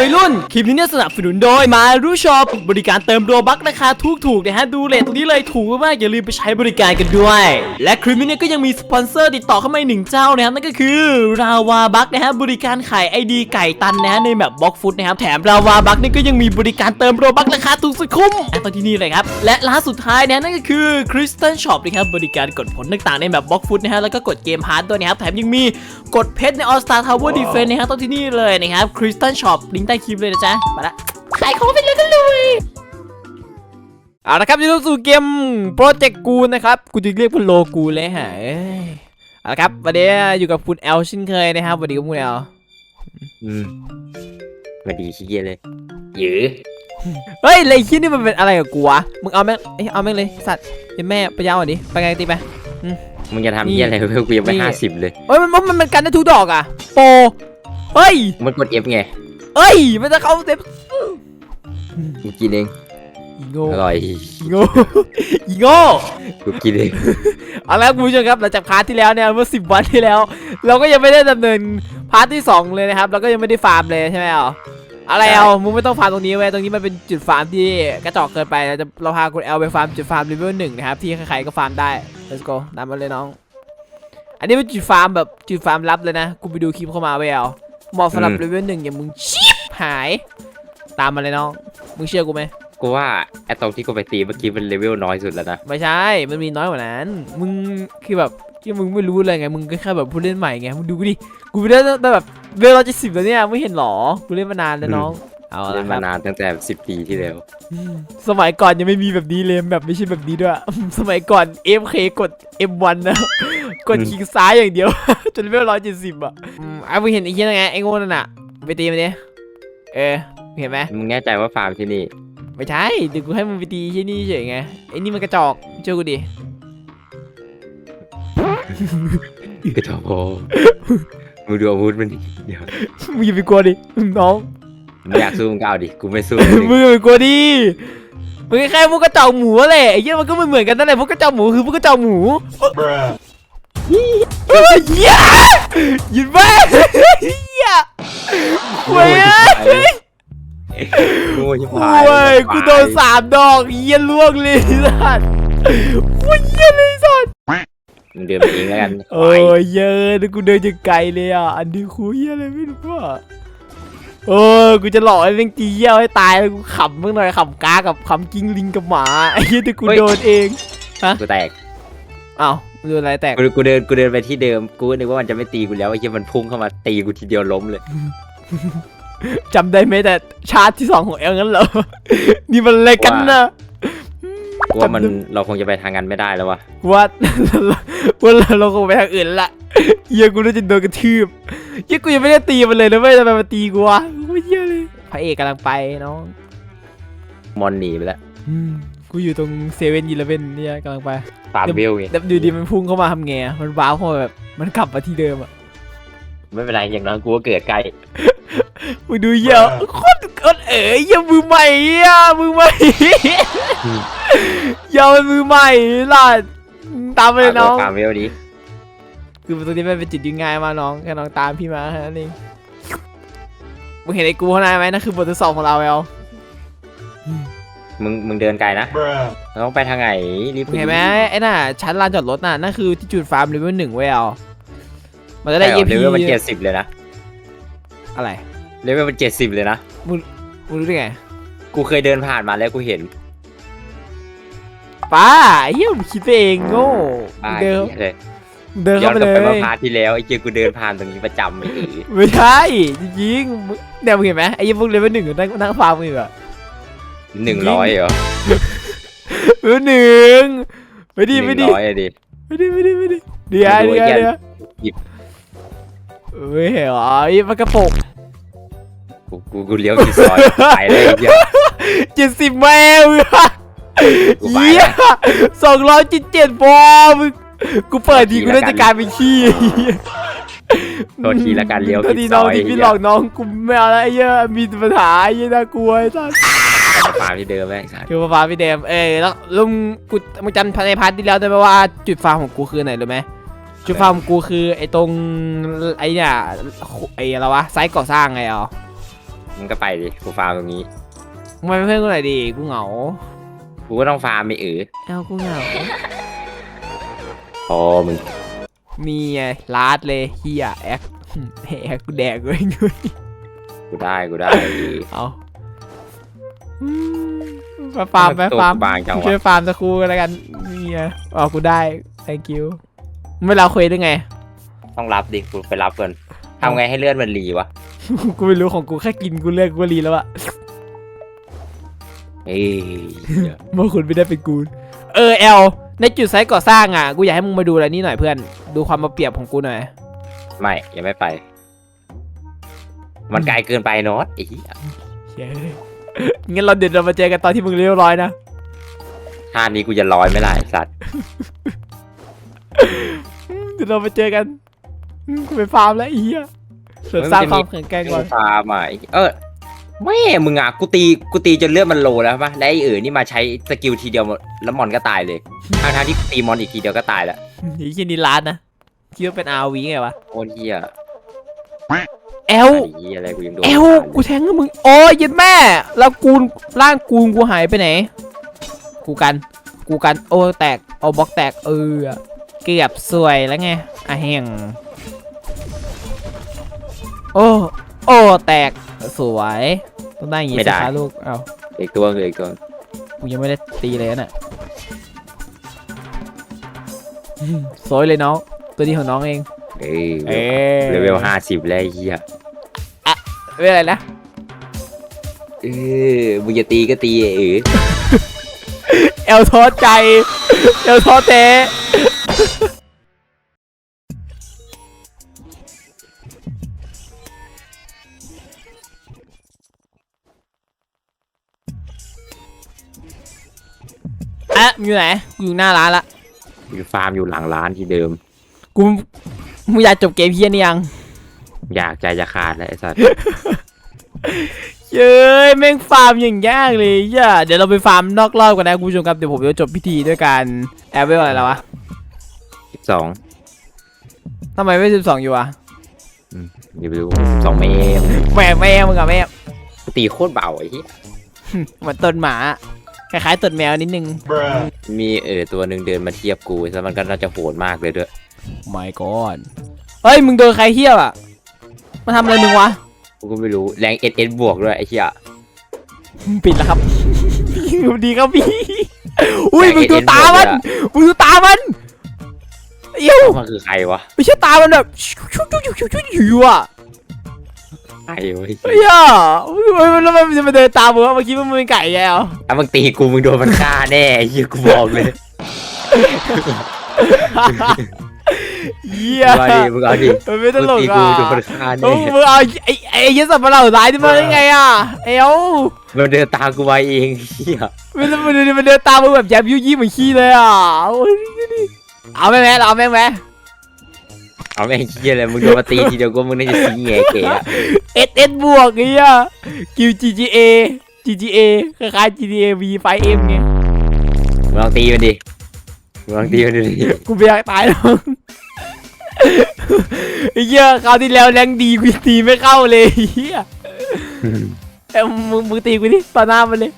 วัยรุ่น คลิปนี้เนี่ยสนับสนุนโดยมารูช็อปบริการเติมโรบัคราคาถูกถูกๆนะฮะดูเลทตรงนี้เลยถูกมากอย่าลืมไปใช้บริการกันด้วย และคลิปนี้เนี่ยก็ยังมีสปอนเซอร์ติดต่อเข้ามาหนึ่งเจ้านะครับนั่นก็คือราวาบัคนะฮะบริการขายไอดีไก่ตันนะฮะในแบบบล็อกฟุตนะครับแถมราวาบัคนี่ก็ยังมีบริการเติมโรบัคราคาถูกสุดคุ้มอะตอนที่นี่เลยครับและร้านสุดท้ายนะนั่นก็คือคริสตันช็อปนะครับบริการกดผลต่างๆในแบบบล็อกฟุตนะฮะแล้วก็กดเกมพาร์ทด้วยนะครับแถมยังมีกดเพชรใน All Star Tower Defense นะฮะต้องที่นี่เลยนะครับคริสตันช็อปลิงก์ใต้คลิปเลยนะจ๊ะมาละขายของไปเลยกันเลยเอาละครับยินดีต้อนรับสู่เกมโปรเจกต์กูนะครับกูจะเรียกว่าโลกูเลยฮะเอ้ยเอาละครับวันนี้อยู่กับคุณแอลเช่นเคยนะครับสวัสดีครับคุณแอลอืมสวัสดีขี้เกียจเลยหยือเฮ้ยอะไรขี้ยนี่มันเป็นอะไรกับกูวะมึงเอาแม่งเอ้ยเอาแม่งเลยสัตว์เป็นแม่ไปยาวอะดิไปไงตีไปมึ งจะทำนี่เหี้ยอะไรเพื่อกูยังไม่นี่ ห้าสิบเลย เฮ้ยมันมันมันมันกันได้ทุกดอกอะ โปรเฮ้ยมันกด F ไงเอ้ย มันจะเข้าเต็มกูกินเอง อีโง่อร่อย อีโง่อีโง่ กูกินเอง เอาละครับคุณผู้ชมครับหลังจากพาร์ทที่แล้วเนี่ยเมื่อสิบวันที่แล้ว เราก็ยังไม่ได้ดำเนินพาร์ทที่สองเลยนะครับเราก็ยังไม่ได้ฟาร์มเลยใช่ไหมเอา อะไรเอามึงไม่ต้องฟาร์มตรงนี้เว้ยตรงนี้มันเป็นจุดฟาร์มที่กระจอกเกินไปเราจะเราพาคุณแอลไปฟาร์มจุดฟาร์มเลเวลหนึ่งนะครับที่ใครๆก็ฟาร์มได้ let's go ตามมาเลยน้อง อันนี้เป็นจุดฟาร์มแบบจุดฟาร์มลับเลยนะกูไปดูคลิปเข้ามาเว้ยเอาเหมาะสำหรับเลเวลหนึ่งอย่างมึงชิบหาย ตามมาเลยน้องมึงเชื่อกูไหมกูว่าไอตรงที่กูไปตีเมื่อกี้มันเลเวลน้อยสุดแล้วนะไม่ใช่มันมีน้อยกว่านั้น มึงคือแบบ ที่มึงไม่รู้เลยไง มึงก็แค่แบบผู้เล่นใหม่ไง มึงดูกูดิ กูไปได้ตั้งแต่แบบเวลาจะสิบแล้วเนี่ย ไม่เห็นหรอ กูเล่นมานานแล้วน้อง เอาเล่ละนคมารับนานตั้งแต่สิบปีที่แล้ว สมัยก่อนยังไม่มีแบบนี้เลยแบบไม่ใช่แบบนี้ด้วย สมัยก่อน MK กด M1 นะ กดคลิกซ้ายอย่างเดียว จนเลเวลร้อยเจ็ดสิบอะอืมอะมึงเห็นไอ้เหี้ยนั่นไงไอ้โง่นั่นน่ะ ไปตีมันดิเออเห็นไหม มึงแน่ใจว่าฟาร์มที่นี่ ไม่ใช่เดี๋ยวกูให้มึงไปตีที่นี่เฉยไงไอ้นี่มันกระจอกเชื่อกูดิ คือทอพอมึงดูอาวุธมันดิเดี๋ยวมึงอย่าไปกลัวดิน้องมึงอยากสู้มึงก็เอาดิ กูไม่สู้มึงอย่าไปกลัวดิมึงแค่พวกกระจอกหมูแหละไอ้เหี้ยมันก็เหมือนกันนั่นแหละพวกกระจอกหมูคือพวกกระจอกหมูเฮ้ยเหี้ยยินแม่เหี้ยเว้ยโง่ชิบโอ้หายยกูโดนสามดอกเหี้ยล่วงเลยสัตว์โอ้ยเหี้ยเลย มึงเดินไปเองแล้วกันโอ้ยเยอะนะกูเดินจะไกลเลยอะ อันนี้คุยเหี้ยอะไรไม่รู้อะโอ้ยกูจะหลอกไอ้เม่งตีเยี่ยวให้ตายแล้วกูขำเมื่อหน่อยขำกากับขำกิ้งลิงกับหมาไอ้เหี้ยแต่กูโดนเองกูแตกอ้าวโดนอะไรแตกกูกูเดินกูเดินไปที่เดิมกูนึกว่ามันจะไม่ตีกูแล้วไอ้เหี้ยมันพุ่งเข้ามาตีกูทีเดียวล้มเลยจำได้ไหมแต่ชาร์จที่สองของเอลงั้นเหรอนี่มันอะไรกันนะ กูว่ามันเราคงจะไปทางกันไม่ได้แล้ววะว่าว่าเราคงไปทางอื่นละเฮียกูน่าจะโดนกระทืบเฮียกูยังไม่ได้ตีมันเลยนะเว้ยทำไมมาตีกูวะกูไม่เฮียเลยพระเอกกำลังไปน้องมอนหนีไปแล้วอืมกูอยู่ตรงเซเว่นอีเลเว่นเนี่ยกำลังไปฟาร์มเวลไงแล้วดูดีมันพุ่งเข้ามาทำไงอะมันว้าวเข้ามาแบบมันกลับมาที่เดิมอะไม่เป็นไรอย่างน้อยกูก็เกิดใกล้มึงดูเหี้ยโคตรโคตรเอ๋ยเหี้ยมือใหม่อะมือใหม่ เหี้ยมันมือใหม่ล่ะตามไปเลยน้องฟาร์มเวลนี้คือตรงนี้มันเป็นจุดยืนง่ายมากน้องแค่น้องตามพี่มาแค่นั้นเองมึงเห็นไอ้กูข้างในไหมนั่นคือบททดสอบของเราแอลมึงมึงเดินไกลนะเราต้องไปทางไหนรีบมึงเห็นไหมไอ้น่ะชั้นลานจอดรถน่ะนั่นคือที่จุดฟาร์มเลเวลหนึ่งเว้ยแอลมันจะได้ได้เอเลพีเวลมันเจ็ดสิบเลยนะอะไรเลเวลมันเจ็ดสิบเลยนะมึงรู้ได้ไง กูเคยเดินผ่านมาแล้วกูเห็น ป้าไอ้เหี้ยมึงคิดไปเองโง่บ้าเดินเหี้ยเลยเดินย้อเข้านไปกลับเลไปเมื่อย พาร์ทที่แล้วไอ้เกียกูเดินผ่านตรงนี้ประจำไอ้เอ๋ไม่ใช่จริงๆมึงเนี่ยมึงเห็นไหมไอ้ยี่พวกเลเวลหนึ่งนั่งนั่งฟาร์มมึงอยู่อะหนึ่งร้อยเหรอเลเวลหนึ่งไม่หดีนึ่ไม่งดีร้อยอะดิ ไม่ดีไม่ดีไม่ดีเดี๋ยวดูเดี๋ยวไอ้แกเดี๋ยวหยิบ ไม่เห็นเหรอไอ้มันกระโปงกูกูกูเลี้ยวผิดซอยไปเลยไอ้เหี้ยเจ็ดสิบแมว กูไปเยี่ยแล้วสองร้อยจิตเจ็ดพอมึงกูเปิดดีกูน่าจะกลายเป็นขี้ โทษทีละกันเลี้ยวโทษผิทีดซน้องอยที่พี่หลอกน้องกูไม่เอาแล้วไอ้เหี้ยมีปัญหาไอ้เหี้ยน่ากลัวไอ้สัสฟาร์มที่เดิมแม่งสัสคือฟาร์มพี่เดมเอ้ยแล้วลุงกูมึงจำในพาร์ทที่แล้วได้ไหมว่าจุดฟาร์มของกูคือไหนรู้ไหมจุดฟาร์มของกูคือไอ้ตรงไอ้เนี่ยไอ้อะไรวะไซต์ก่อสร้างไงอ๋อมึงก็ไปดิกูฟาร์มตรงนี้มึงไปเป็นเพื่อนกูหน่อยดิกูเหงา กูก็ต้องฟาร์มไม่เออเอ้ากูเหงาพอมึงมีไงลาดเลยเฮียแอคแอคกูแดกเลยยุ้ยกูได้กูได้เอาอืมมาฟาร์มไปตัวฟาร์มบางจังวะช่วยฟาร์มสักครู่กันแล้วกันนี่ไงอ๋อกูได้ thank you ไม่เราคุยได้ไง ต้องรับดิกูไปรับก่อนทำไงให้เลือดมันรีวะ กูไม่รู้ของกูแค่กินกูเลิกกูก็รีแล้วอะ เอ้ยเมื่อคุณไม่ได้เป็นกูเออแอลในจุดไซต์ก่อสร้างอะกูอยากให้มึงมาดูอะไรนี่หน่อยเพื่อน ดูความมาเปรียบของกูหน่อย ไม่ยังไม่ไป มันไกลเกินไปโนอตไอ้เหี้ยเย้งั้นเราเดี๋ยวเรามาเจอกันตอนที่มึงเรียบร้อยนะท่านี้กูจะลอยไหม่ล่ะไอ้สัตว์เดี๋ยวเรามาเจอกันอืมกูไปฟาร์มแล้วไอ้เหี้ยเสริมสร้างความแข็งแกร่งก่อนฟาร์มอะไอ้เออ ไม่มึงอะกูตีกูตีจนเลือดมันโลแล้วปะแล้วไอ้เอ๋อนี่มาใช้สกิลทีเดียวหมดแล้วมอนก็ตายเลยทางทางๆที่กูตีมอนอีกทีเดียวก็ตายแล้วไอ้เหี้ยนี่ร้านนะคิดว่าเป็นอาวีไงวะโคตรเหี้ยแอลไอ้เหี้ยอะไรกูยังโดนเอวกูแทงให้มึงโอ้ยเยันแม่ แล้วกูร่างกูกูหายไปไหน กูกัน กูกันโอ้แตกเอาบล็อกแตกเออเกือบสวยแล้วไงอะแห้งโอ้โอ้แตก สวยต้องได้อย่างงี้สิคะลูกเอาอีกตัวคืออีกตัวกูยังไม่ได้ตีเลยนะอืมสวยเลยน้อง ตัวนี้ของน้องเอง เอ้ยเอ๊ะเลเวลห้าสิบแล้วไอ้เหี้ยไม่เป็นไรนะ เออมึงจะตีก็ตีไอ้เอ๋อเอลท้อใจ เอลท้อแท้ อะมึงอยู่ไหนกูอยู่หน้าร้านละมีฟาร์มอยู่หลังร้านที่เดิม กูมึงอยากจบเกมเพี้ยนหรือยัง อยากใจจะขาดแล้วไอ้สัตว์เย้ยแม่งฟาร์มอย่างยากเลยย่าเดี๋ยวเราไปฟาร์มนอกรอบกันนะคุณผู้ชมครับเดี๋ยวผมจะจบพิธีด้วยการแอบเวลอะไรแล้ววะสิบสองทำไมไม่สิบสองอยู่วะเดี๋ยวไปดูสองเมตรแม่แม่มึงอะแม่ตีโคตรเบาไอ้เหี้ยเหมือนต้นหมา คล้ายๆต้นแมวนิดนึงมีเออตัวหนึ่งเดินมาเทียบกูแล้วมันก็น่าจะโหดมากเลยด้วยไม่ก่อนเฮ้ยมึงโดนใครเที่ยวอะมาทำอะไรมึงวะกูก็ไม่รู้แรงเอสเอสบวกด้วยไอ้เหี้ยปิดแล้วครับดีครับพี่อุ้ยมึงดูตามันมึงดูตามันเอี้ยวมันคือใครวะไม่ใช่ตามันแบบชุดชุดชุดชุดชุดอยู่อะ ใครวะเฮ้ยอะเฮ้ยมันแล้วมันจะมาเดินตามมึงวะเมื่อกี้มันเป็นไก่ไงอะถ้ามึงตีกูมึงโดนมันฆ่าแน่ไอ้เหี้ยกูบอกเลยเยี่ยมึงเอาดิมึงเอาดิมันไม่ตมึงลกตีอะกูโดนมันฆ่าโอ้แน่มึงเอาไอ้ไอ้ยี่สับมาเหล่าร้ายที่มาได้ไงอะเอ้ามันเดินตามกูมาเองไอ้เหี้ยมันมันเดินมันเดินตามมึงแบบแยบยุ่ยยี่เหมือนขี้เลยอะโอ้ยนี่เอาแม่งไหมเอาแม่งไหม เอาแม่งเหี้ยเลยมึงโดนมาตีทีเดียวกูมึงน่าจะสิงแงเก๋อะเอสเอสบวกไอ้เหี้ยกิว GTA GTA คล้ายๆ GTA V 5M ไงมึงลองตีมันดิมึงลองตีมันดูดิกูไม่อยากตายหรอกไอ้เหี้ยคราวที่แล้วแรงดีกูยังตีไม่เข้าเลยไอ้เหี้ยเอ้ยมึงมึงตีกูดิต่อหน้ามันเลย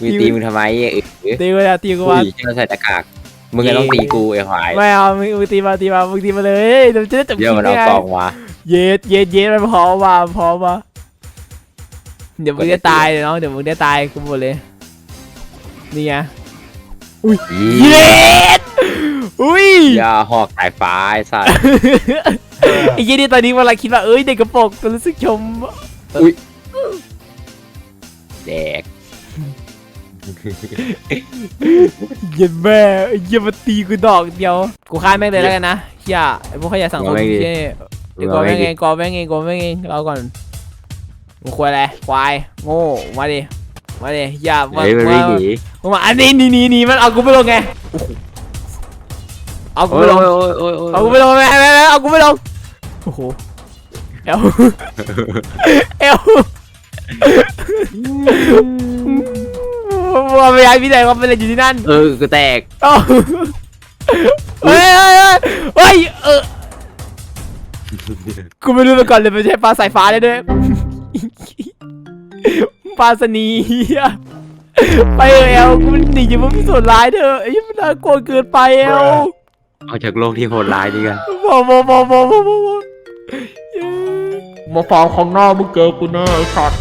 มึงตีมึงทำไมไอ้เอ๋อตีกูนะตีกูอุ้มายเราใส่ตะกาก มึงก็ต้องตีกูไอ้ควายไม่เอามึงมึงตีมาตีมามึงตีมาเลยเดี๋ยวจะได้จบคเดี๋ลิยวปมันได้เอาไงกองมาเย็ดเย็ดเย็ดมันพอมาพอมาเดี๋ยวมึงได้ตายเดี๋ยวน้องเดี๋ยวมึงได้ตายกูหมดเลยนี่ไงเย็ดอุ้ยอย่าหอกสายฟ้าไอ้สัตว์ไอ้ยี่นี่ตอนนี้เวลาคิดว่าเอ้ยเด็กกระโปรงตัวรู้สึกชม แดก เย็นแม่ไอ้เหี้ยมาตีกูดอกเดียว กูฆ่าแม่งเลยแล้วกันนะเฮียไอ้พวกขยะสังคมเฮียเดี๋ยวกอแม่งเองกอแม่งเองกอแม่งเองเราก่อนมึงควายอะไรควายโง่มาดิมาดิอย่ามาเฮ้ยมันวิ่งมาหนีมึงมาอันนี้หนีหนีหนีมันเอากูไปลงไงโอ้โหเอากูโอ้ไปยลงโอ้ยโอ้ยโอ้ยเอากูไปลงแม่แม่แม่เอากูไปลงโอ้โหเอลเอลว่าไม่ ย้ายพี่ไหนว่าเป็นอะไรอยู่ที่นั่นเออกูแตกเอ้าเฮ้ยเฮ้ยเฮ้ยเฮ้ยเออกูไม่รู้มาก่อนเลยมันใช้ปลาสายฟ้าได้ด้วยปาสนีเหี้ยไปเออเอลกูหนีจากมันพิสูจน์ร้ายเถอะไอ้ยมันน่ากลัวเกินไปเอลออกจากโลกที่โหดร้ายนี่กันบอบอบอบอบอบอมาฟาร์มข้างหน้ามึงเจอกูแน่ไอ้สัตว์